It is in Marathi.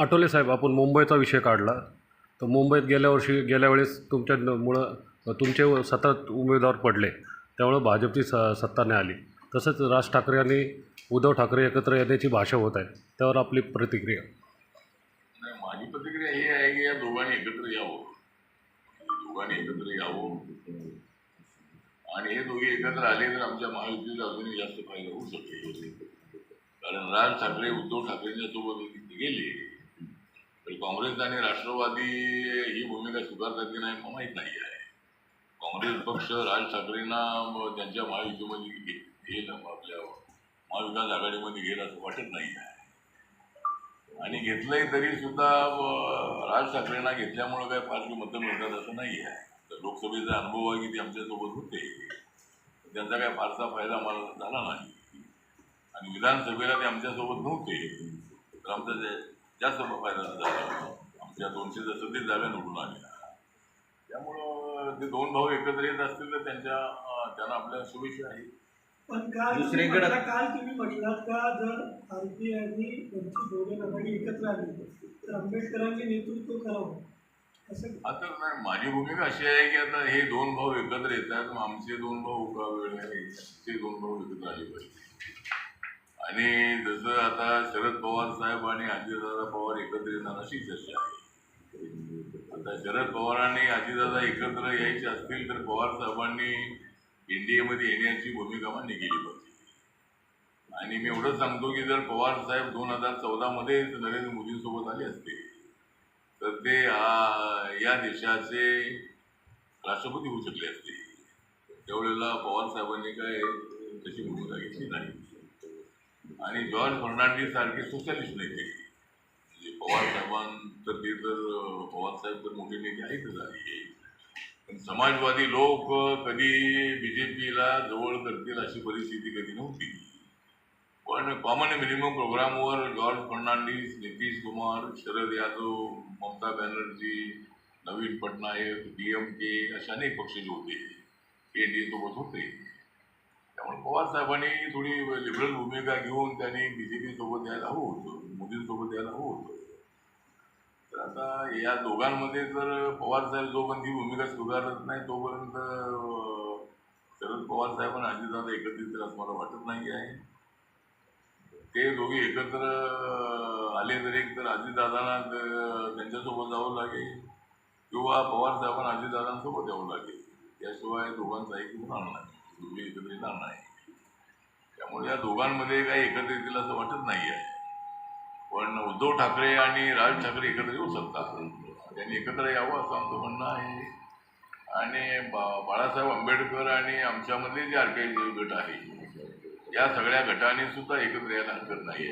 आठवले साहेब आपण मुंबईचा विषय काढला. तर मुंबईत गेल्या वर्षी गेल्या वेळेस तुमच्यामुळं तुमचे सतत उमेदवार पडले. त्यामुळं भाजपची स सत्ता नाही आली. तसंच राज ठाकरे आणि उद्धव ठाकरे एकत्र येण्याची भाषा होत आहे. त्यावर आपली प्रतिक्रिया. नाही माझी प्रतिक्रिया ही आहे की या दोघांनी एकत्र यावं. दोघांनी एकत्र यावं. आणि हे दोघे एकत्र आले तर आमच्या महायुतीला अजूनही जास्त फायदा होऊ शकेल कारण राज ठाकरे उद्धव ठाकरेंच्या सोबत गेले. तर काँग्रेस आणि राष्ट्रवादी ही भूमिका स्वीकारतात की नाही मला माहीत नाही आहे. काँग्रेस पक्ष राज ठाकरेंना त्यांच्या महायुतीमध्ये घे- घेईल आपल्या महाविकास आघाडीमध्ये घेईल असं वाटत नाही आहे. आणि घेतलंय तरी सुद्धा राज ठाकरेंना घेतल्यामुळं काय फारशी मतं मिळतात असं नाही आहे. तर लोकसभेचा अनुभव आहे की ते आमच्यासोबत होते. त्यांचा काय फारसा फायदा मला झाला नाही. आणि विधानसभेला ते आमच्यासोबत नव्हते. तर आमचं जे जास्त फायदा झाला आमच्या दोनशे सत्तेच जागा निवडून आल्या त्यामुळं ते दोन भाऊ एकत्र येत असतील तर त्यांच्या त्यांना आपल्या शुभेच्छा आहे. पण काल तुम्ही दुसरीकडे- काल तुम्ही म्हटलात का जर आरती आणि त्यांची दोघे आघाडी एकत्र आली तर आंबेडकरांनी नेतृत्व करावं? असं आता नाही माझी भूमिका अशी आहे की आता हे दोन भाऊ एकत्र येतात मग आमचे दोन भाऊ का वेळ आहे ते दोन भाऊ एकत्र आले पाहिजे. आणि जसं आता शरद पवार साहेब आणि अजितदादा पवार एकत्र येणार अशी चर्चा आहे. आता शरद पवारांनी अजितदादा एकत्र यायचे असतील तर पवार साहेबांनी एनडीएमध्ये येण्याची भूमिका मान्य केली पाहिजे. आणि मी एवढंच सांगतो की जर पवार साहेब दोन हजार चौदामध्ये नरेंद्र मोदींसोबत आले असते तर ते या देशाचे राष्ट्रपती होऊ शकले असते. त्यावेळेला पवार साहेबांनी काय तशी भूमिका घेतली नाही. आणि जॉर्ज फर्नांडिस सारखे सोशलिस्ट नेते म्हणजे पवार साहेबांचं ते तर पवार साहेब तर मोठे नेते आहेतच आहे पण समाजवादी लोक कधी बी जे पीला जवळ करतील अशी परिस्थिती कधी नव्हती. पण common minimum प्रोग्रामवर George Fernandes Nitish Kumar Sharad Yadav Mamata Banerjee Naveen Patnaik D M K असे अनेक पक्ष जे होते. एन डी सोबत होते. पवार साहेबांनी थोडी लिबरल भूमिका घेऊन त्यांनी बी जे पी सोबत यायला हवं होतं. मोदींसोबत यायला हवं होतं. तर आता या दोघांमध्ये जर पवार साहेब जोपर्यंत ही भूमिका स्वीकारत नाही तोपर्यंत शरद पवार साहेब आणि अजितदादा एकत्रित असं मला वाटत नाही आहे. ते दोघे एकत्र आले तर एक तर अजितदादांना त्यांच्यासोबत जावं लागेल किंवा पवार साहेबांना अजितदादांसोबत यावं लागेल. याशिवाय दोघांचा एक होणार नाही. दोघे एकत्र येणार नाही. त्या दोघांमध्ये काही एकत्र येतील असं वाटत नाही आहे पण उद्धव ठाकरे आणि राज ठाकरे एकत्र येऊ शकतात. त्यांनी एकत्र यावं असं आमचं म्हणणं आहे. आणि बा बाळासाहेब आंबेडकर आणि आमच्यामधले जे आर पी आय गट आहे या सगळ्या गटांनी सुद्धा एकत्र यायला हरकत नाही आहे